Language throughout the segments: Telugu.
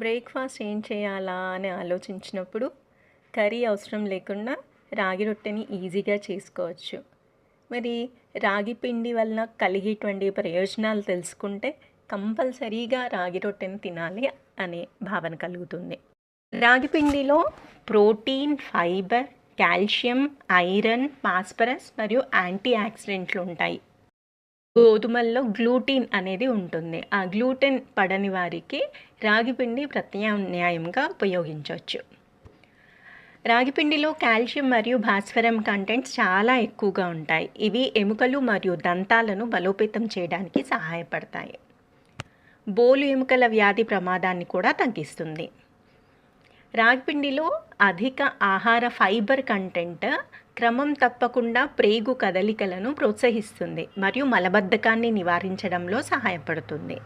బ్రేక్ఫాస్ట్ ఏం చేయాలా అని ఆలోచించినప్పుడు కర్రీ అవసరం లేకుండా రాగి రొట్టెని ఈజీగా చేసుకోవచ్చు. మరి రాగి పిండి వలన కలిగేటువంటి ప్రయోజనాలు తెలుసుకుంటే కంపల్సరీగా రాగి రొట్టెని తినాలి అనే భావన కలుగుతుంది. రాగి పిండిలో protein fibre calcium iron phosphorus మరియు యాంటీ ఆక్సిడెంట్లు ఉంటాయి. గోధుమల్లో గ్లూటిన్ అనేది ఉంటుంది. ఆ గ్లూటెన్ పడని వారికి రాగిపిండి ప్రత్యామ్నాయంగా ఉపయోగించవచ్చు. రాగిపిండిలో కాల్షియం మరియు భాస్వరం కంటెంట్స్ చాలా ఎక్కువగా ఉంటాయి. ఇవి ఎముకలు మరియు దంతాలను బలోపేతం చేయడానికి సహాయపడతాయి. బోలు ఎముకల వ్యాధి ప్రమాదాన్ని కూడా తగ్గిస్తుంది. రాగిపిండిలో అధిక ఆహార ఫైబర్ కంటెంట్ క్రమం తప్పకుండా ప్రేగు కదలికలను ప్రోత్సహిస్తుంది మరియు మలబద్ధకాన్ని నివారించడంలో సహాయపడుతుంది.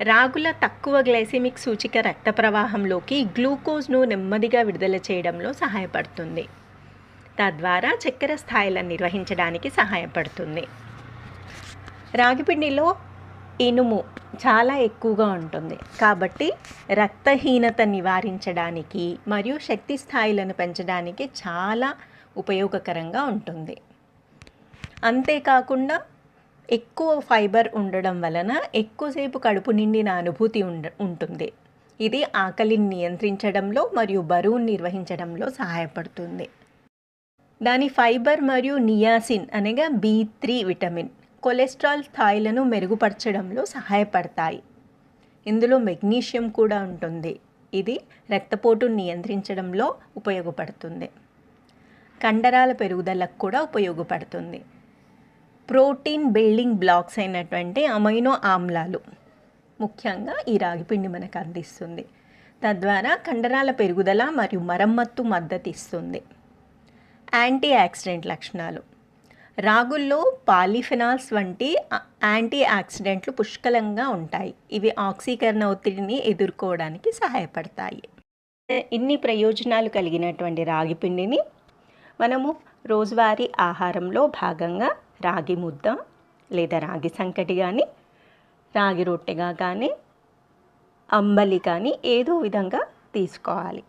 రాగుల తక్కువ గ్లైసెమిక్ సూచిక రక్త ప్రవాహంలోకి గ్లూకోజ్ను నెమ్మదిగా విడుదల చేయడంలో సహాయపడుతుంది. తద్వారా చక్కెర స్థాయిలను నిర్వహించడానికి సహాయపడుతుంది. రాగిపిండిలో ఇనుము చాలా ఎక్కువగా ఉంటుంది. కాబట్టి రక్తహీనత నివారించడానికి మరియు శక్తి స్థాయిలను పెంచడానికి చాలా ఉపయోగకరంగా ఉంటుంది. అంతేకాకుండా ఎక్కువ ఫైబర్ ఉండడం వలన ఎక్కువసేపు కడుపు నిండిన అనుభూతి ఉండ ఉంటుంది. ఇది ఆకలిని నియంత్రించడంలో మరియు బరువును నిర్వహించడంలో సహాయపడుతుంది. దాని ఫైబర్ మరియు నియాసిన్ అనగా బీ త్రీ విటమిన్. కొలెస్ట్రాల్ స్థాయిలను మెరుగుపరచడంలో సహాయపడతాయి. ఇందులో మెగ్నీషియం కూడా ఉంటుంది. ఇది రక్తపోటును నియంత్రించడంలో ఉపయోగపడుతుంది. కండరాల పెరుగుదలకు కూడా ఉపయోగపడుతుంది. ప్రోటీన్ బిల్డింగ్ బ్లాక్స్ అయినటువంటి అమైనో ఆమ్లాలు ముఖ్యంగా ఈ రాగిపిండి మనకు అందిస్తుంది. తద్వారా కండరాల పెరుగుదల మరియు మరమ్మత్తు మద్దతు ఇస్తుంది యాంటీ యాక్సిడెంట్ లక్షణాలు. రాగుల్లో పాలిఫెనాల్స్ వంటి యాంటీ ఆక్సిడెంట్లు పుష్కలంగా ఉంటాయి. ఇవి ఆక్సీకరణ ఒత్తిడిని ఎదుర్కోవడానికి సహాయపడతాయి. ఇన్ని ప్రయోజనాలు కలిగినటువంటి రాగి పిండిని మనము రోజువారీ ఆహారంలో భాగంగా రాగి ముద్ద లేదా రాగి సంకటి కానీ రాగి రొట్టెగా కానీ అంబలి కానీ ఏదో విధంగా తీసుకోవాలి.